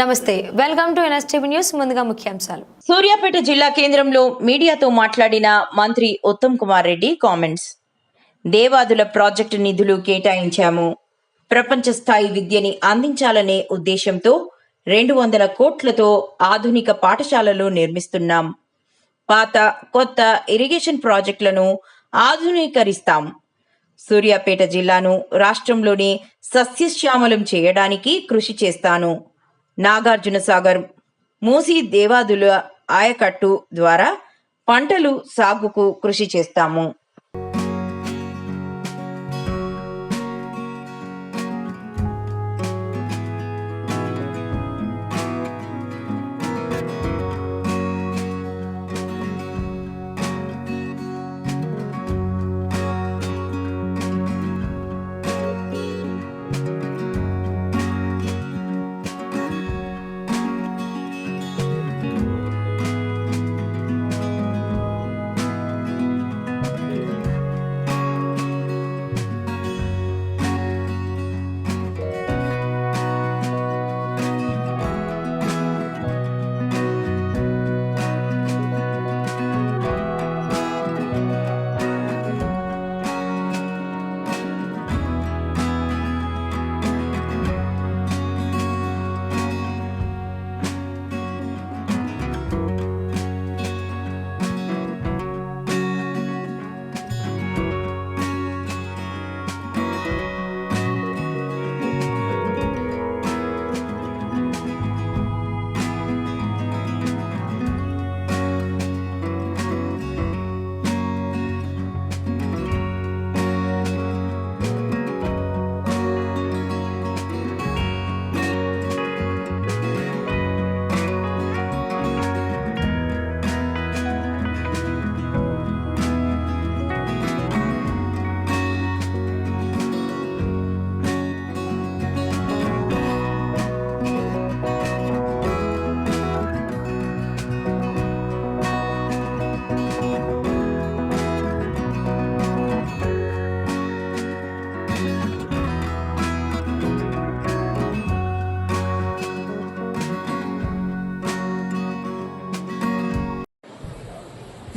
నమస్తే welcome to NSTV news ముందుగా ముఖ్యాంశాలు. సూర్యాపేట జిల్లా కేంద్రంలో మీడియాతో మాట్లాడిన మంత్రి ఉత్తమ్ కుమార్ రెడ్డి కామెంట్స్. దేవాదుల ప్రాజెక్టు నిధులు కేటాయించాము. ప్రపంచ స్థాయి విద్యని అందించాలనే ఉద్దేశంతో రెండు వందల కోట్లతో ఆధునిక పాఠశాలలు నిర్మిస్తున్నాం. పాత కొత్త ఇరిగేషన్ ప్రాజెక్టులను ఆధునీకరిస్తాం. సూర్యాపేట జిల్లాను రాష్ట్రంలోని సస్యశ్యామలం చేయడానికి కృషి చేస్తాను. నాగార్జున సాగర్ మూసి దేవాదుల ఆయకట్టు ద్వారా పంటలు సాగుకు కృషి చేస్తాము.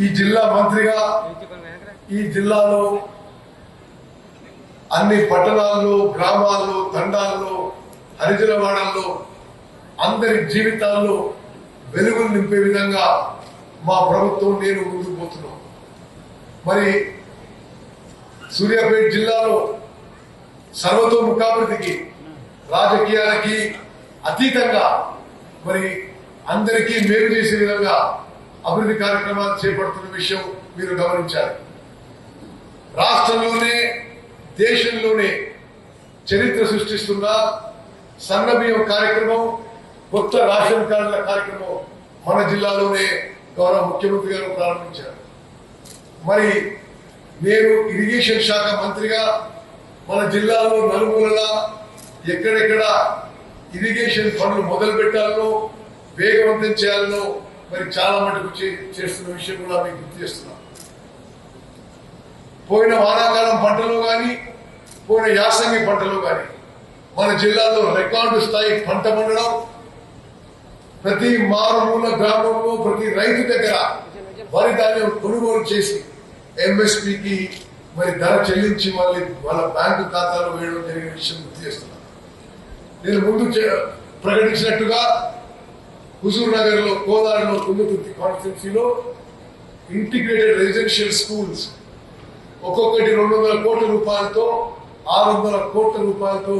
ఈ జిల్లా మంత్రిగా ఈ జిల్లాలో అన్ని పట్టణాల్లో గ్రామాల్లో తండాల్లో హరిజనవాడల్లో అందరి జీవితాల్లో వెలుగులు నింపే విధంగా మా ప్రభుత్వం నేను ముందుకు పోతున్నాం. మరి సూర్యాపేట జిల్లాలో సర్వతోముఖాభివృద్ధికి రాజకీయాలకి అతీతంగా మరి అందరికీ మేలు చేసే విధంగా అభివృద్ధి కార్యక్రమాలు చేపడుతున్న విషయం మీరు గమనించాలి. రాష్ట్రంలోనే దేశంలోనే చరిత్ర సృష్టిస్తున్న సన్నబియ్యం కార్యక్రమం కొత్త రేషన్ కార్డుల కార్యక్రమం మన జిల్లాలోనే గౌరవ ముఖ్యమంత్రి గారు ప్రారంభించారు. మరి నేను ఇరిగేషన్ శాఖ మంత్రిగా మన జిల్లాలో నలుమూలలా ఎక్కడెక్కడ ఇరిగేషన్ పనులు మొదలు పెట్టాలనో వేగవంతం చేయాలనో మరి చాలా మటుకు చే- చేస్తున్న విషయం కూడా మీకు గుర్తు చేస్తున్నాం పోయిన వానాకాలం పంటలో కానీ పోయిన యాసంగి పంటలో కానీ మన జిల్లాలో రికార్డు స్థాయి పంట పండడం ప్రతి మారుమూల గ్రామంలో ప్రతి రైతు దగ్గర వరి ధాన్యం కొనుగోలు చేసి ఎంఎస్పికి మరి ధర చెల్లించి మళ్ళీ వాళ్ళ బ్యాంకు ఖాతాలో వేయడం జరిగిన విషయం గుర్తు చేస్తున్నాను. నేను ముందు ప్రకటించినట్టుగా హుజూర్ నగర్లో కోదాడలో పొందుతుంది కాన్స్టిట్యున్సీలో ఇంటిగ్రేటెడ్ రెసిడెన్షియల్ స్కూల్స్. ఒక్కొక్కటి రెండు వందల కోట్ల రూపాయలతో ఆరు వందల కోట్ల రూపాయలతో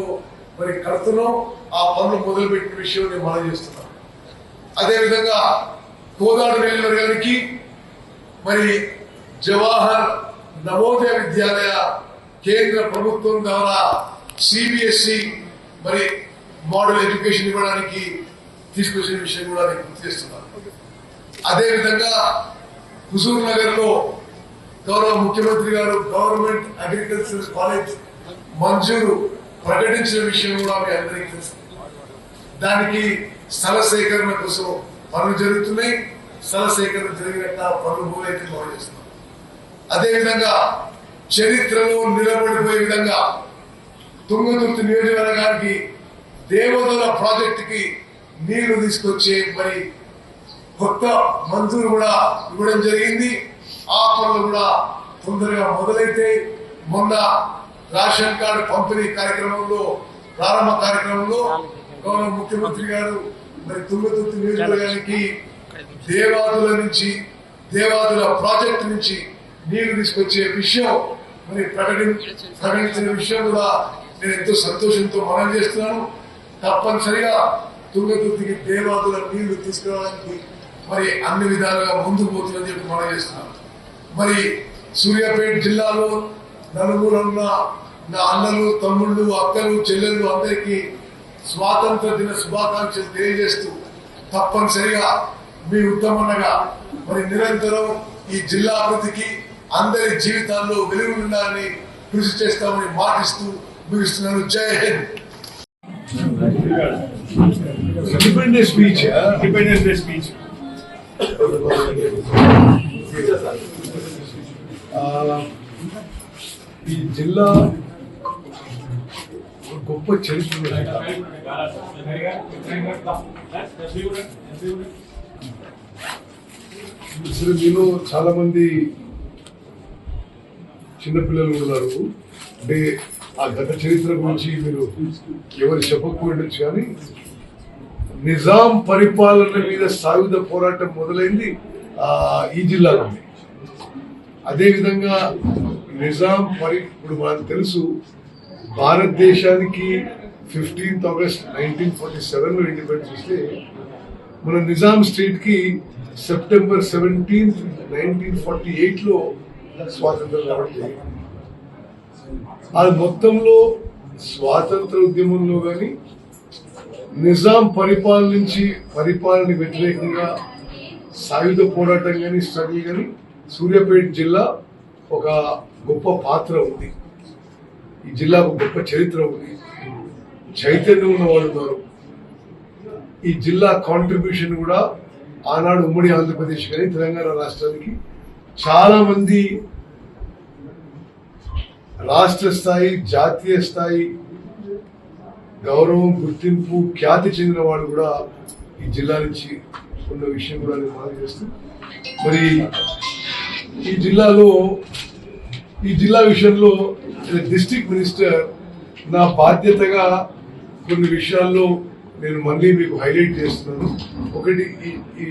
మరి కడుతున్నాం. ఆ పనులు మొదలుపెట్టిన విషయం నేను మనం చేస్తున్నాను అదేవిధంగా కోదాడు రైల్వే గారికి మరి జవాహర్ నవోదయ విద్యాలయ కేంద్ర ప్రభుత్వం ద్వారా సిబిఎస్ఈ మరి మోడల్ ఎడ్యుకేషన్ ఇవ్వడానికి తీసుకొచ్చిన విషయం కూడా నేను గుర్తు చేస్తున్నాను అదేవిధంగా హుజూర్ నగర్లో గౌరవ ముఖ్యమంత్రి గారు గవర్నమెంట్ అగ్రికల్చర్ కాలేజ్ మంజూరు ప్రకటించిన విషయం కూడా మీ అందరికీ తెలుసు. దానికి స్థల సేకరణ కోసం పనులు జరుగుతున్నాయి. స్థల సేకరణ జరిగినట్ట పనులు మూలైతే మొదలు చేస్తున్నాం. అదేవిధంగా చరిత్రలో నిలబడిపోయే విధంగా తుంగతుర్తి నియోజకవర్గానికి దేవదల ప్రాజెక్టుకి నీళ్ళు తీసుకొచ్చే మరి కొత్త మంత్రులు కూడా ఇవ్వడం జరిగింది. ఆ పనులు కూడా తొందరగా మొదలైతే మొన్న రేషన్ కార్డు పంపిణీ కార్యక్రమంలో ప్రారంభ కార్యక్రమంలో గౌరవ ముఖ్యమంత్రి గారు మరి తుంగతుర్తి నియోజకవర్గానికి దేవాదుల నుంచి దేవాదుల ప్రాజెక్టు నుంచి నీళ్ళు తీసుకొచ్చే విషయం మరి ప్రకటి ప్రకటించిన విషయం కూడా నేను ఎంతో సంతోషంతో మనం చేస్తున్నాను. తప్పనిసరిగా తుంగతుర్తికి దేవాదుల నీళ్ళు తీసుకురావడానికి మరి అన్ని విధాలుగా ముందుకు పోతుందని చెప్పి మనం చేస్తున్నాం. మరి సూర్యాపేట జిల్లాలో నలుగురు ఉన్న నా అన్నలు తమ్ముళ్ళు అక్కలు చెల్లెళ్ళు అందరికీ స్వాతంత్ర దిన శుభాకాంక్షలు తెలియజేస్తూ తప్పనిసరిగా మీ ఉత్తమన్నగా మరి నిరంతరం ఈ జిల్లా అభివృద్ధికి అందరి జీవితాల్లో వెలుగు ఉండాలని కృషి చేస్తామని మాటిస్తూ ముగిస్తున్నాను. Jai Hind. Independence speech independence day speech ఈ జిల్లా గొప్ప చరిత్ర. అసలు మీలో చాలా మంది చిన్నపిల్లలు ఉన్నారు. అంటే ఆ గత చరిత్ర గురించి మీరు ఎవరు చెప్పకపోయిండొచ్చు కానీ నిజాం పరిపాలన మీద సాయుధ పోరాటం మొదలైంది ఈ జిల్లాలోనే. అదేవిధంగా నిజాం పరి ఇప్పుడు మనకు తెలుసు భారతదేశానికి ఫిఫ్టీన్త్ ఆగస్ట్ నైన్టీన్ ఫార్టీ సెవెన్లో ఇండిపెండెన్స్ వస్తే మన నిజాం స్టేట్కి సెప్టెంబర్ సెవెంటీన్త్ నైన్టీన్ ఫార్టీ ఎయిట్లో స్వాతంత్రం రావడం జరిగింది. అది మొత్తంలో స్వాతంత్ర ఉద్యమంలో కానీ నిజాం పరిపాలన నుంచి పరిపాలన వ్యతిరేకంగా సాయుధ పోరాటం కానీ స్ట్రగుల్ కానీ సూర్యాపేట జిల్లా ఒక గొప్ప పాత్ర ఉంది. ఈ జిల్లాకు గొప్ప చరిత్ర ఉంది. చైతన్యం ఉన్న వాళ్ళు ఉన్నారు. ఈ జిల్లా కాంట్రిబ్యూషన్ కూడా ఆనాడు ఉమ్మడి ఆంధ్రప్రదేశ్ కానీ తెలంగాణ రాష్ట్రానికి చాలా మంది రాష్ట్ర స్థాయి జాతీయ స్థాయి గౌరవం గుర్తింపు ఖ్యాతి చెందిన వాళ్ళు కూడా ఈ జిల్లా నుంచి ఉన్న విషయం కూడా నేను మనం చేస్తూ మరి ఈ జిల్లాలో ఈ జిల్లా విషయంలో డిస్ట్రిక్ట్ మినిస్టర్ నా బాధ్యతగా కొన్ని విషయాల్లో నేను మళ్ళీ మీకు హైలైట్ చేస్తున్నాను. ఒకటి ఈ- ఈ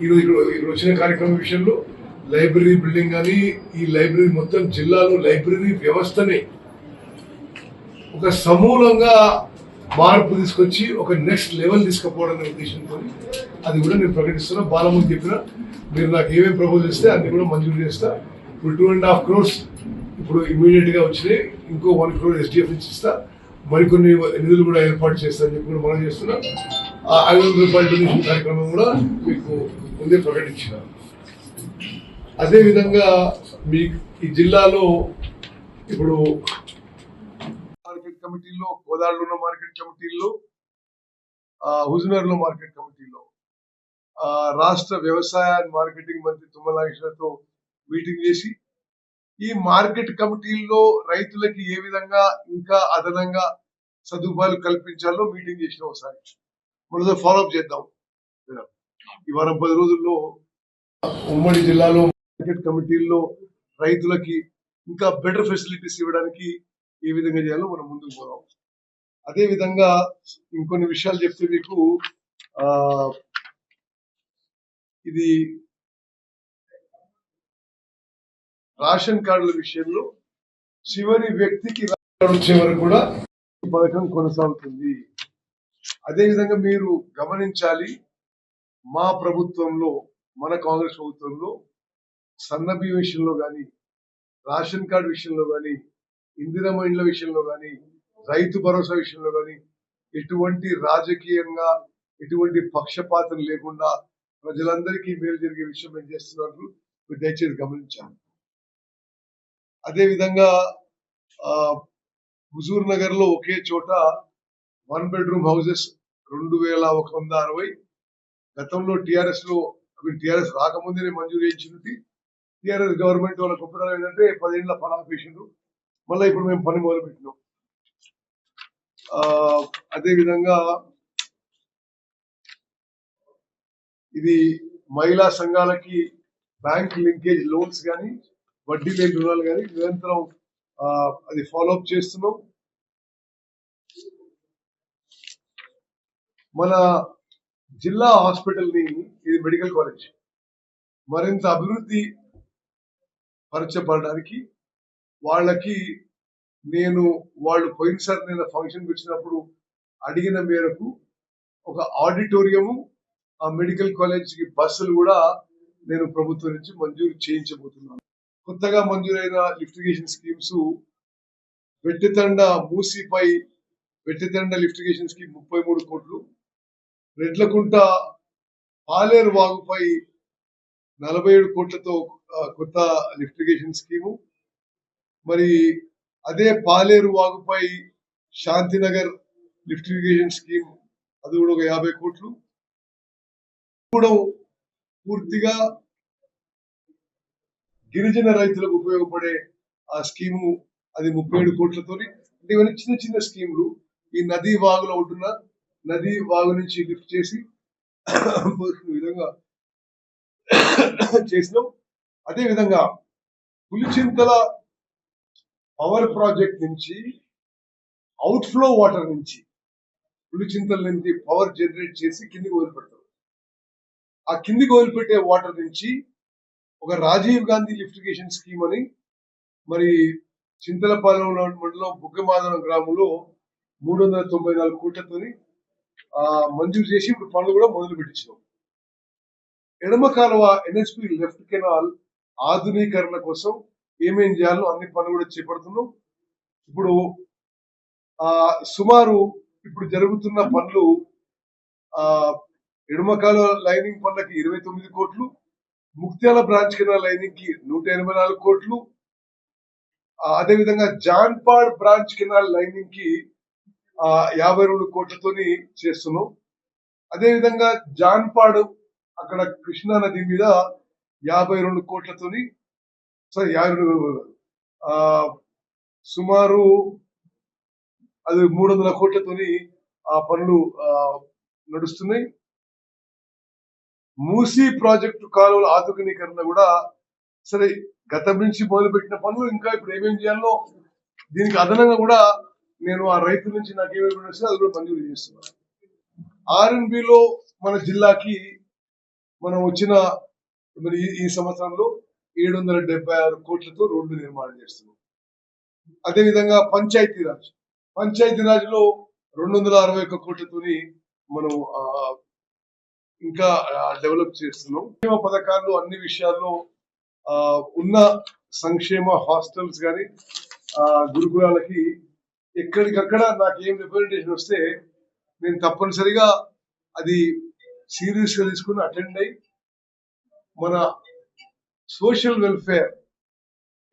ఈరోజు ఇక్కడ వచ్చిన కార్యక్రమం విషయంలో లైబ్రరీ బిల్డింగ్ కానీ ఈ లైబ్రరీ మొత్తం జిల్లాలో లైబ్రరీ వ్యవస్థని ఒక సమూలంగా మార్పు తీసుకొచ్చి ఒక నెక్స్ట్ లెవెల్ తీసుకుపోవడం ఉద్దేశంతో అది కూడా నేను ప్రకటిస్తున్నా. బాలముందు చెప్పిన మీరు నాకు ఏమేమి ప్రపోజ్ చేస్తే అన్ని కూడా మంజూరు చేస్తా. ఇప్పుడు టూ అండ్ హాఫ్ క్రోర్స్ ఇప్పుడు ఇమీడియట్గా వచ్చినాయి. ఇంకో వన్ క్రోర్ ఎస్డిఎఫ్ నుంచి ఇస్తా. మరికొన్ని నిధులు కూడా ఏర్పాటు చేస్తారని చెప్పి కూడా మనం చేస్తున్నాం. ఆ ఐదు వందల రూపాయల డొనేషన్ కార్యక్రమం కూడా మీకు ముందే ప్రకటించిన. అదే విధంగా మీ ఈ జిల్లాలో ఇప్పుడు మార్కెట్ కమిటీలో కోదాడులో ఉన్న మార్కెట్ కమిటీల్లో హుజనర్లో మార్కెట్ కమిటీలో రాష్ట్ర వ్యవసాయ అండ్ మార్కెటింగ్ మంత్రి తుమ్మల నాగేశ్వరతో మీటింగ్ చేసి ఈ మార్కెట్ కమిటీల్లో రైతులకి ఏ విధంగా ఇంకా అదనంగా సదుపాయాలు కల్పించాలో మీటింగ్ చేసిన ఒకసారి. మనం ఫాలోఅప్ చేద్దాం. ఈ వారం పది రోజుల్లో ఉమ్మడి జిల్లాలో మార్కెట్ కమిటీల్లో రైతులకి ఇంకా బెటర్ ఫెసిలిటీస్ ఇవ్వడానికి ఏ విధంగా చేయాలో మనం ముందుకు పోదాం. అదే విధంగా ఇంకొన్ని విషయాలు చెప్తే మీకు ఇది రేషన్ కార్డుల విషయంలో చివరి వ్యక్తికి వచ్చే వరకు కూడా ఈ పథకం కొనసాగుతుంది. అదేవిధంగా మీరు గమనించాలి మా ప్రభుత్వంలో మన కాంగ్రెస్ ప్రభుత్వంలో సన్నపి విషయంలో కానీ రేషన్ కార్డు విషయంలో కానీ ఇందిరమ్మ ఇండ్ల విషయంలో కానీ రైతు భరోసా విషయంలో కానీ ఎటువంటి రాజకీయంగా ఎటువంటి పక్షపాతం లేకుండా ప్రజలందరికీ మేలు జరిగే విషయం మేము చేస్తున్నట్లు మీరు దయచేసి గమనించాను అదే విధంగా ఆ, హుజూర్ నగర్లో ఒకే చోట వన్ బెడ్రూమ్ హౌసెస్ రెండు వేల ఒక వంద అరవై గతంలో టిఆర్ఎస్లో టిఆర్ఎస్ రాకముందే మంజూరు చేయించింది టిఆర్ఎస్ గవర్నమెంట్ వాళ్ళ గొప్పతనం ఏంటంటే పదేళ్ళ పని ఆపేసిండ్రు మళ్ళీ ఇప్పుడు మేము పని మొదలు పెట్టినాం అదే విధంగా ఇది మహిళా సంఘాలకి బ్యాంక్ లింకేజ్ లోన్స్ కానీ వడ్డీ లేని రుణాలు కానీ నిరంతరం అది ఫాలో అప్ చేస్తున్నాం. మన జిల్లా హాస్పిటల్ని ఇది మెడికల్ కాలేజ్. మరింత అభివృద్ధి పరచబడడానికి వాళ్ళకి నేను వాళ్ళు పోయినసారి నేను ఫంక్షన్ వచ్చినప్పుడు అడిగిన మేరకు ఒక ఆడిటోరియము ఆ మెడికల్ కాలేజ్కి బస్సులు కూడా నేను ప్రభుత్వం నుంచి మంజూరు చేయించబోతున్నాను. కొత్తగా మంజూరైన లిఫ్టిగేషన్ స్కీమ్స్ వెట్టితండ మూసిపై వెట్టితండ లిఫ్టిగేషన్ స్కీమ్ ముప్పై మూడు కోట్లు రెడ్లకుంట పాలేరు వాగుపై నలభై ఏడు కోట్లతో కొత్త లిఫ్టిగేషన్ స్కీము మరి అదే పాలేరు వాగుపై శాంతినగర్ లిఫ్టిగేషన్ స్కీమ్ అది కూడా ఒక యాభై కోట్లు. కూడా పూర్తిగా గిరిజన రైతులకు ఉపయోగపడే ఆ స్కీము అది ముప్పై ఏడు కోట్లతోని అంటే ఇవన్నీ చిన్న చిన్న స్కీములు ఈ నదీ వాగులో ఉంటున్న నదీ వాగు నుంచి లిఫ్ట్ చేసి విధంగా చేసినాం. అదే విధంగా పులిచింతల పవర్ ప్రాజెక్ట్ నుంచి అవుట్ ఫ్లో వాటర్ నుంచి పులిచింతల నుంచి పవర్ జనరేట్ చేసి కిందికి వదిలిపెడతారు. ఆ కిందికి వదిలిపెట్టే వాటర్ నుంచి ఒక రాజీవ్ గాంధీ లిఫ్టిగేషన్ స్కీమ్ అని మరి చింతలపాలెం మండలం బుగ్గమాదనం గ్రామంలో మూడు వందల తొంభై నాలుగు కోట్లతోని మంజూరు చేసి ఇప్పుడు పనులు కూడా మొదలు పెట్టించినాం ఎడమ కాలువ ఎన్ఎస్పి లెఫ్ట్ కెనాల్ ఆధునీకరణ కోసం ఏమేం చేయాలో అన్ని పనులు కూడా చేపడుతున్నాం. ఇప్పుడు ఆ సుమారు ఇప్పుడు జరుగుతున్న పనులు ఆ ఎడమకాల లైనింగ్ పనులకి ఇరవై తొమ్మిది కోట్లు ముక్త్యాల బ్రాంచ్ కెనాల్ లైనింగ్కి నూట ఎనభై నాలుగు కోట్లు అదేవిధంగా జాన్పాడ్ బ్రాంచ్ కెనాల్ లైనింగ్కి ఆ, యాభై రెండు కోట్లతోని చేస్తున్నాం. అదేవిధంగా జాన్పాడు అక్కడ కృష్ణా నది మీద యాభై రెండు కోట్లతోని సారీ యాభై రెండు సుమారు అది మూడు వందల కోట్లతోని ఆ పనులు నడుస్తున్నాయి. మూసీ ప్రాజెక్టు కాలువల ఆధునికీకరణ కూడా సరే గతం నుంచి మొదలుపెట్టిన పనులు ఇంకా ఇప్పుడు ఏమేం చేయాలో దీనికి అదనంగా కూడా నేను ఆ రైతుల నుంచి నాకు ఏమేమి వస్తే అది కూడా మంజూరు చేస్తున్నాను. ఆర్ఎన్బిలో మన జిల్లాకి మనం వచ్చిన మరి ఈ- సంవత్సరంలో ఏడు వందల డెబ్బై ఆరు కోట్లతో రోడ్డు నిర్మాణం చేస్తున్నాం. అదేవిధంగా పంచాయతీరాజ్ పంచాయతీరాజ్లో రెండు వందల అరవై ఒక్క కోట్లతోని మనం ఇంకా డెవలప్ చేస్తున్నాం. సంక్షేమ పథకాలు అన్ని విషయాల్లో ఉన్న సంక్షేమ హాస్టల్స్ కానీ గురుకులాలకి ఎక్కడికక్కడ నాకు ఏం రిప్రజెంటేషన్ వస్తే నేను తప్పనిసరిగా అది సీరియస్గా తీసుకుని అటెండ్ అయ్యి మన social welfare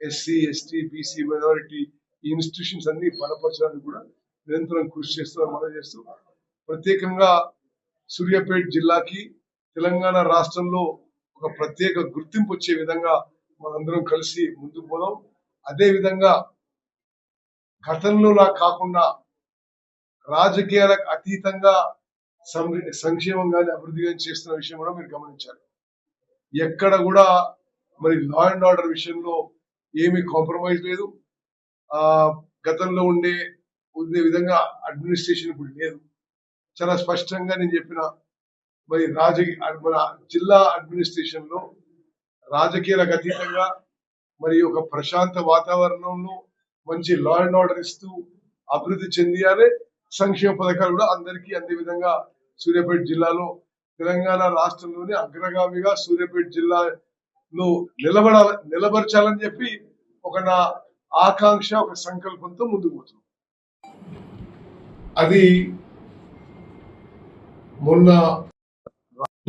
SC ST BC minority ఈ ఇన్స్టిట్యూషన్స్ అన్ని బలపరచడానికి కూడా నిరంతరం కృషి చేస్తున్నాం మనం చేస్తూ ప్రత్యేకంగా సూర్యాపేట జిల్లాకి తెలంగాణ రాష్ట్రంలో ఒక ప్రత్యేక గుర్తింపు వచ్చే విధంగా మనందరం కలిసి ముందుకు పోదాం. అదే విధంగా గతంలోలా కాకుండా రాజకీయాలకు అతీతంగా సంక్షేమం కానీ అభివృద్ధి కానీ చేస్తున్న విషయం కూడా మీరు గమనించాలి. ఎక్కడ కూడా మరి లా అండ్ ఆర్డర్ విషయంలో ఏమీ కాంప్రమైజ్ లేదు. ఆ గతంలో ఉండే ఉండే విధంగా అడ్మినిస్ట్రేషన్ ఇప్పుడు లేదు. చాలా స్పష్టంగా నేను చెప్పిన మరి రాజకీయ మన జిల్లా అడ్మినిస్ట్రేషన్లో రాజకీయాలకు అతీతంగా మరి ఒక ప్రశాంత వాతావరణంలో మంచి లా అండ్ ఆర్డర్ ఇస్తూ అభివృద్ధి చెందియాలి. సంక్షేమ పథకాలు కూడా అందరికీ అందే విధంగా సూర్యాపేట జిల్లాలో తెలంగాణ రాష్ట్రంలోని అగ్రగామిగా సూర్యాపేట జిల్లాలో నిలబడ నిలబరచాలని చెప్పి ఒక నా ఆకాంక్ష ఒక సంకల్పంతో ముందుకు పోతున్నాం. అది మొన్న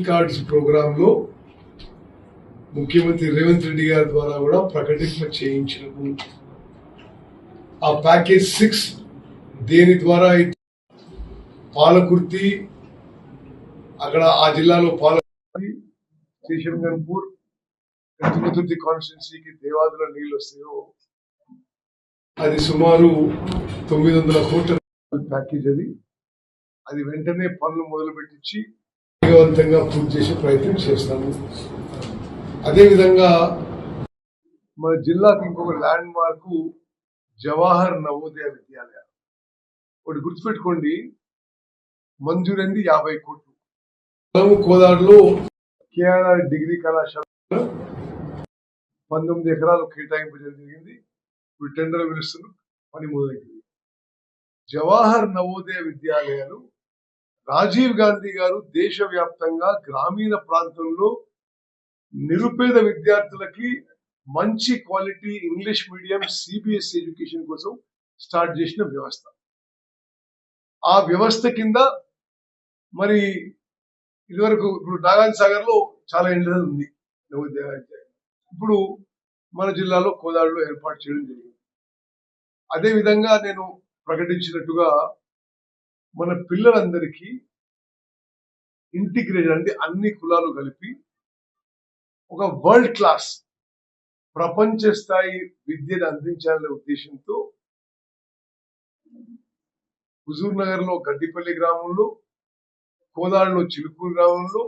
కార్డ్స్ ప్రోగ్రామ్లో ముఖ్యమంత్రి రేవంత్ రెడ్డి గారి ద్వారా కూడా ప్రకటింప చేయించినప్పుడు ఆ ప్యాకేజ్ సిక్స్ దేని ద్వారా అయితే పాలకుర్తి అక్కడ ఆ జిల్లాలో పాలకుర్తి శ్రీశైలం గన్పూర్ తుంగతుర్తి కాన్స్టిట్యున్సీకి దేవాదుల నీళ్ళు వస్తాయో అది సుమారు తొమ్మిది వందల కోట్ల ప్యాకేజ్ అది. అది వెంటనే పనులు మొదలు పెట్టించి వేగవంతంగా పూర్తి చేసే ప్రయత్నం చేస్తాము. అదేవిధంగా మన జిల్లాకి ఇంకొక ల్యాండ్ మార్క్ జవహర్ నవోదయ విద్యాలయ. ఒకటి గుర్తుపెట్టుకోండి మంజూరైంది యాభై కోట్లు. కోదాడులో కేఆర్ఆర్ డిగ్రీ కళాశాల పంతొమ్మిది ఎకరాలు కేటాయింపు జరిగింది. ఇప్పుడు టెండర్ పిలుస్తున్నారు పని మొదలైంది. జవహర్ నవోదయ విద్యాలయాలు రాజీవ్ గాంధీ గారు దేశవ్యాప్తంగా గ్రామీణ ప్రాంతంలో నిరుపేద విద్యార్థులకి మంచి quality English medium CBS education కోసం స్టార్ట్ చేసిన వ్యవస్థ. ఆ వ్యవస్థ కింద మరి ఇదివరకు ఇప్పుడు నాగార్జున సాగర్లో చాలా ఎండ ఉంది. ఇప్పుడు మన జిల్లాలో కోదాడులో ఏర్పాటు చేయడం జరిగింది. అదే విధంగా నేను ప్రకటించినట్టుగా మన పిల్లలందరికీ ఇంటిగ్రేటెడ్ అంటే అన్ని కులాలు కలిపి ఒక వరల్డ్ క్లాస్ ప్రపంచ స్థాయి విద్యను అందించాలనే ఉద్దేశంతో హుజూర్ నగర్లో గడ్డిపల్లి గ్రామంలో కోదాడులో చిలుకూరు గ్రామంలో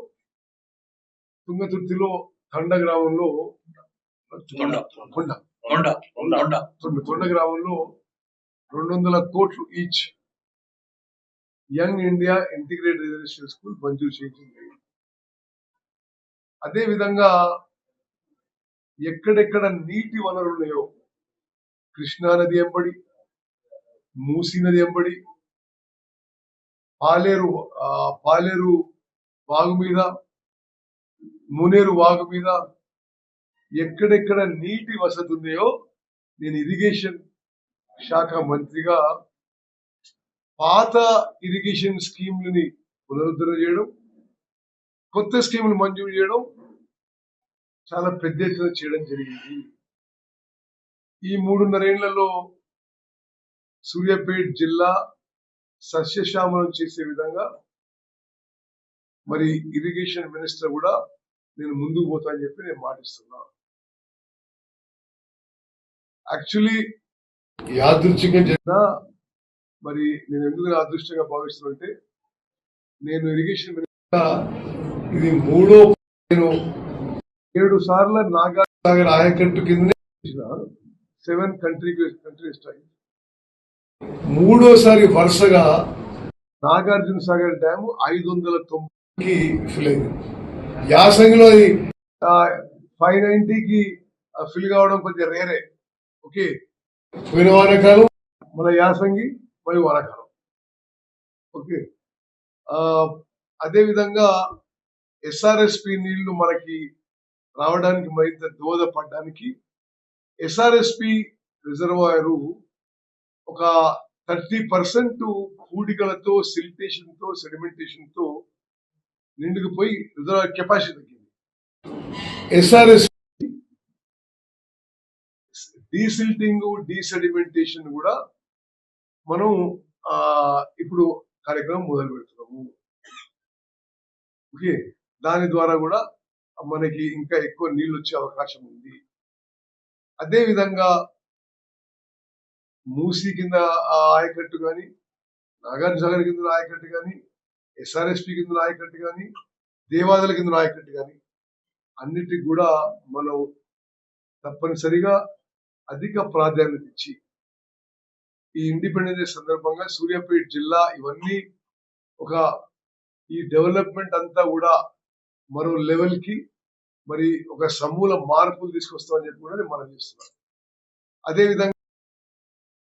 తుంగతుర్తిలో తండ గ్రామంలో తొండ. కొండ గ్రామంలో రెండు వందల కోట్లు each young India integrated residential school మంజూరు చేయించింది. అదే విధంగా ఎక్కడెక్కడ నీటి వనరులు ఉన్నాయో కృష్ణా నది ఎంబడి మూసీ నది ఎంబడి పాలేరు పాలేరు వాగు మీద మునేరు వాగు మీద ఎక్కడెక్కడ నీటి వసతి ఉన్నాయో నేను ఇరిగేషన్ శాఖ మంత్రిగా పాత ఇరిగేషన్ స్కీమ్లని పునరుద్ధరణ చేయడం కొత్త స్కీములు మంజూరు చేయడం చాలా పెద్ద ఎత్తున చేయడం జరిగింది. ఈ మూడున్నరేళ్ళలో సూర్యాపేట జిల్లా సస్యశ్యామలం చేసే విధంగా మరి ఇరిగేషన్ మినిస్టర్ కూడా నేను ముందుకు పోతా అని చెప్పి నేను మాటిస్తున్నా. యాక్చువల్లీ యాదృచ్ఛికంగా జరిగిన మరి నేను ఎందుకు అదృష్టంగా భావిస్తున్నానంటే నేను ఇరిగేషన్ మినిస్టర్ ఇది మూడో నేను ఏడు సార్ల నాగార్జున సాగర్ ఆయకట్టు కిందనే సెవెన్ కంట్రీ కంట్రీస్ టైం మూడోసారి వరుసగా నాగార్జున సాగర్ డ్యామ్ ఐదు వందల తొంభైకి ఫిల్ అయింది యాసంగిలో ఫైవ్ నైన్టీకి ఫిల్ కావడం కొద్దిగా రేరే. ఓకే? పోయిన వానాకాలం. మన యాసంగి మరియు వానాకాలం. ఓకే? ఆ, అదే విధంగా ఎస్ఆర్ఎస్పి నీళ్ళు మనకి రావడానికి మరింత దోహదపడడానికి ఎస్ఆర్ఎస్పి రిజర్వాయరు ఒక థర్టీ పర్సెంట్ కూడికలతో సిల్టేషన్తో సెడిమెంటేషన్తో నిండుకుపోయి రిజర్వాయర్ కెపాసిటీ తగ్గింది. ఎస్ఆర్ఎస్ డీసిల్టింగ్ డీసెడిమెంటేషన్ కూడా మనం ఆ ఇప్పుడు కార్యక్రమం మొదలు పెడుతున్నాము. ఓకే? దాని ద్వారా కూడా మనకి ఇంకా ఎక్కువ నీళ్ళు వచ్చే అవకాశం ఉంది. అదే విధంగా మూసీ కింద ఆ ఆయకట్టు కానీ నాగార్జున సాగర్ కింద ఆయకట్టు కానీ ఎస్ఆర్ఎస్పి కింద ఆయకట్టు కానీ దేవాదల కింద ఆయకట్టు కానీ అన్నిటికి కూడా మనం తప్పనిసరిగా అధిక ప్రాధాన్యత ఇచ్చి ఈ ఇండిపెండెన్స్ డే సందర్భంగా సూర్యాపేట జిల్లా ఇవన్నీ ఒక ఈ డెవలప్మెంట్ అంతా కూడా మరో లెవెల్కి మరి ఒక సమూల మార్పులు తీసుకొస్తామని చెప్పి కూడా నేను మనం చేస్తున్నాను. అదేవిధంగా